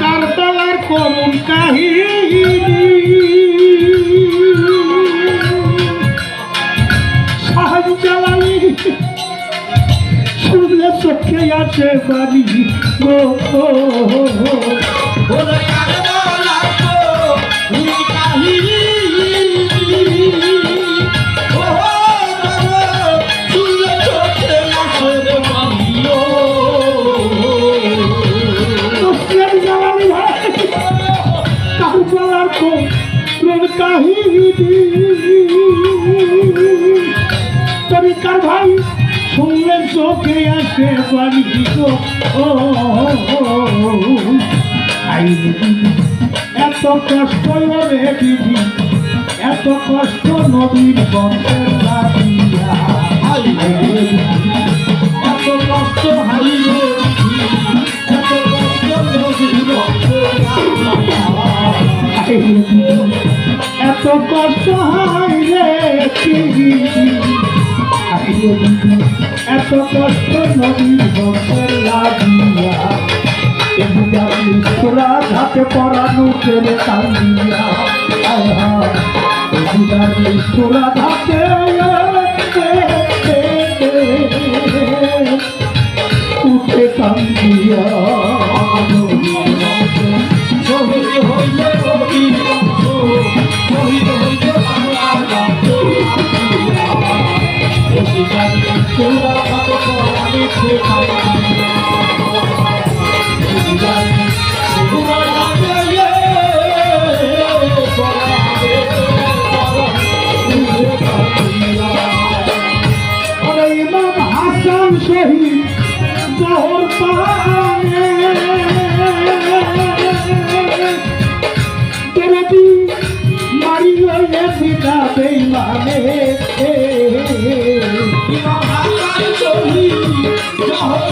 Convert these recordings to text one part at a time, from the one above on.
কারবালার করুণ কাহিনী শাহজালালি শুনলে চোখে আছে বাড়ি গো গো, গো। মুসলিম করুণ কাহিনী তরিকার ভাই শুনলে চোখে আসে বাড়ি ও এত কষ্ট রে দিদি এত কষ্ট নদীর বন্ধের এত কষ্ট হাই রে এত কষ্ট নদীর বন্ধের লাগিয়া তোরা ধাতে পড়ানো পেরে কান্দিয়া। তোরা ধাতে উঠে কান্দিয়া। হইলে শহীদ জহর পানে তেরদি মারি লইলে পিতা বেইমানে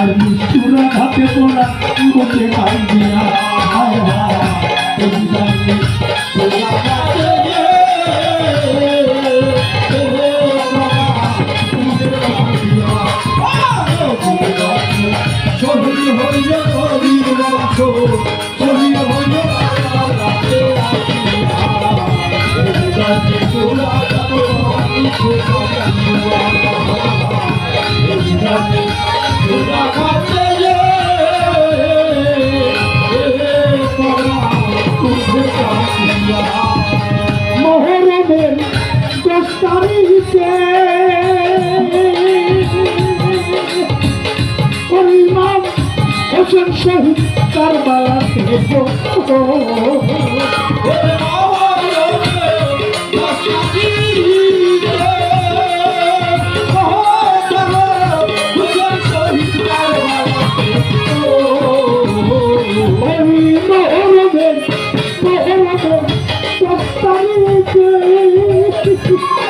যার নিষ্ঠুরা হাতে পড়া বসে কান্দিয়া হায় হায় শহীদ কারবালাতে মহরমের মহরমের দশ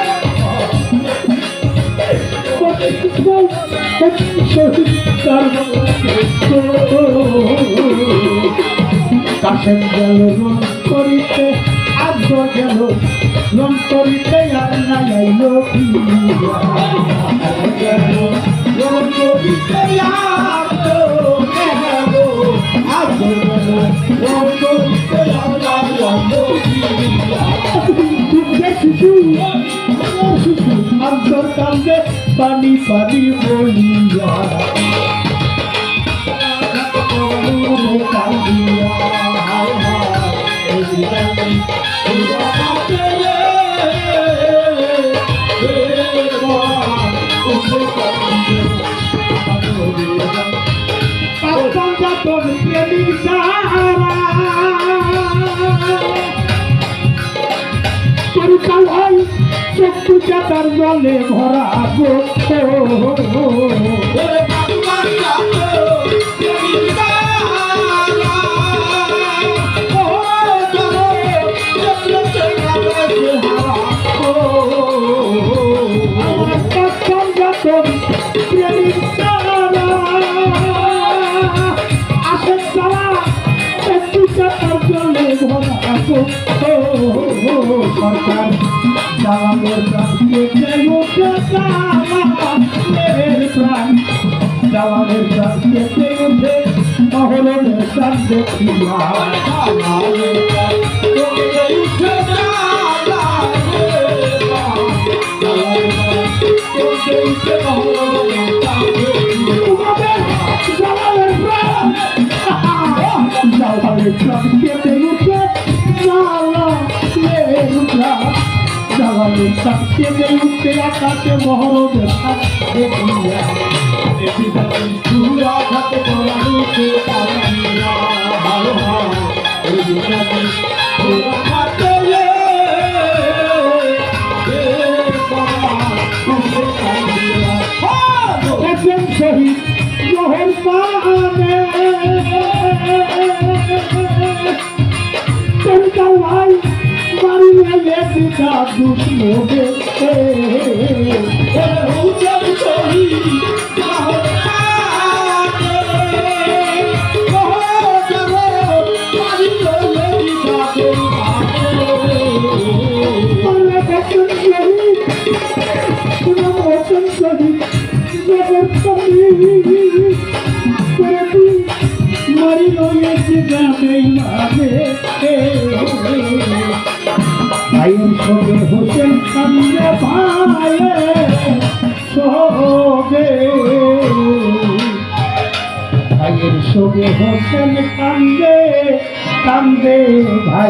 কাশেম গেল রন করিতে আগ্র গেল রন করিতে আর না পানি পানি বলিয়া তোর প্রেমী সারা তোর কালাই চক্ষু চাতার জলে ভরা গো জ্বালানোর প্রাণ দিয়ে উঠে জ্বালানের প্রাণ উঠে মহলের প্রাণ দেখিয়া জ্বালানের আকাশে মহলের প্রাণ দেখিয়া একজন মারিয়া গেছিটা দুষ্মবে একজন সঙ্গে হোসেন কান্দে কান্দে ভাই।